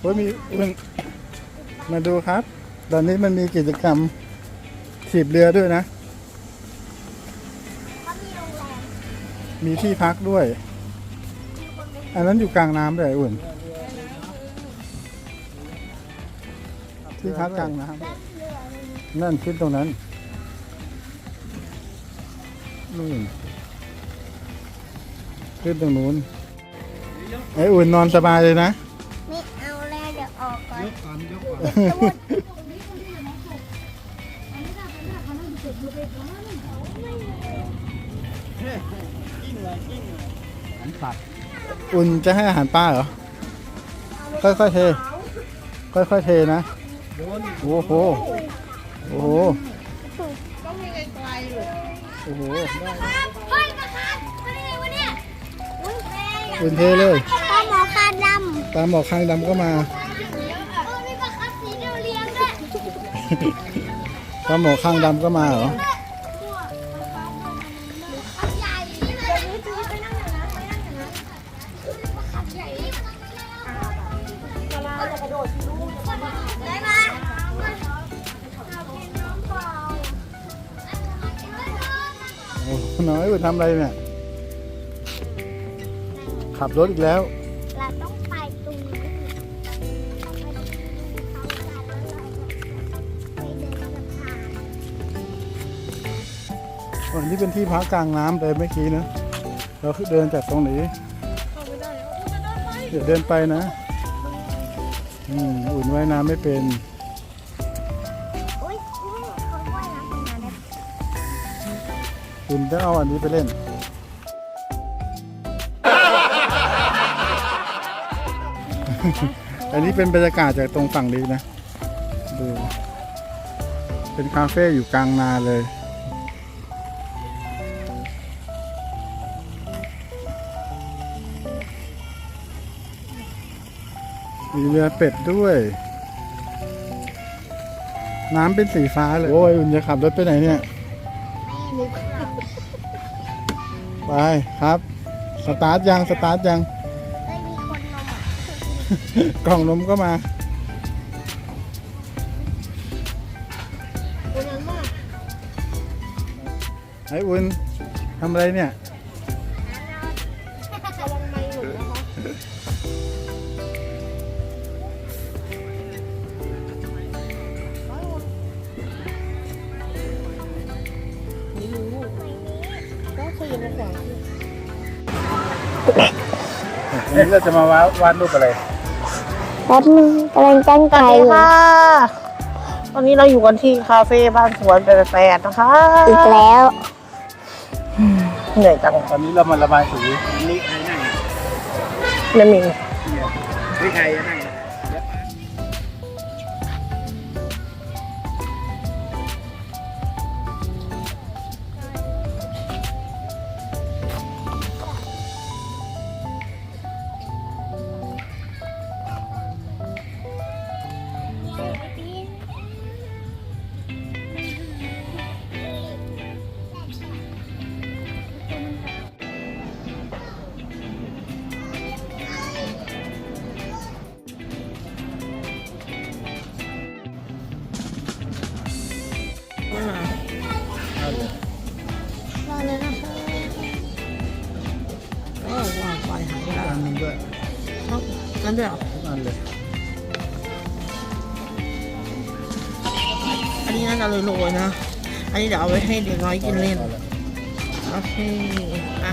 โอ้ยมีมันมาดูครับ ตอนนี้มันมีกิจกรรมถีบเรือด้วยนะ เขามีโรงแรมมีที่พักด้วย อันนั้นอยู่กลางน้ำด้วยอุ่น ที่พักกลางน้นั่งเรือเลยำนั่นขึ้นตรงนั้นนู่นขึ้นตรงนู้นไอ้อุ่นนอนสบายเลยนะ กก่อนยกก่อนยกก่อนกิ้งเลยกิ้งเลยหันปัดอุ่นจะให้อาหารปลาเหรอ ค่อยๆเท ค่อยๆเทนะโดนโอ้โห โอ้โห ต้องยังไงไกลเลยโอ้โห ครับเฮ้ยมาครับมาได้ไงวะเนี่ยอุ้ยแม่อยากอุ่นเทเลย ปลาหมอคาดดตามหมอกข้างดำก็มา ยงด้วยตาหมอข้างดำก็มาเหรอน้อยได้ไหมากินน้ำเปล่าโอ้น้อยอุ่นทำอะไรเนี่ย ขับรถอีกแล้วเราต้อง อันนี้เป็นที่พักกลางน้ำเลยเมื่อกี้นะ เราเดินจากตรงนี้เดี๋ยวเดินไปนะอืมอุ่นว่ายน้ำไม่เป็นอุ้ยเขาว่ายน้ำเป็นน้ำได้อุ่นจะเอาอันนี้ไปเล่นอันนี้เป็นบรรยากาศจากตรงฝั่งนี้นะ ดู เป็นคาเฟ่อยู่กลางนาเลย มีเรือเป็ดด้วย น้ำเป็นสีฟ้าเลย โอ้ยอุ่นจะขับรถไปไหนเนี่ยไม่นึกหรอกไปครับ สตาร์ทยัง สตาร์ทยัง ไม่มีคนนมอะกล่องนมก็มา คนนั้นมาก ไอ้อุ่นทำอะไรเนี่ย วางวันนี้เราจะมาวาดวาดรูปอะไรแป๊บนึงกำลังตั้งใจสวัสดีอยู่ค่ะ ตอนนี้เราอยู่กันที่คาเฟ่บ้านสวนแปดๆนะคะ อีกแล้ว เหนื่อยจังตอนนี้เรามาระบายสีนี่ใครนั่งไม่มี นี่ใครนั่ง มาเลยนะคะโอ้ว้าวไฟหายไปแล้วอันนึงด้วยเอ้านั่นด้วยเหรออันเลยอันนี้น่าจะโรยๆนะ อันนี้เดี๋ยวเอาไว้ให้เด็กน้อยกินเล่นโอเคอะ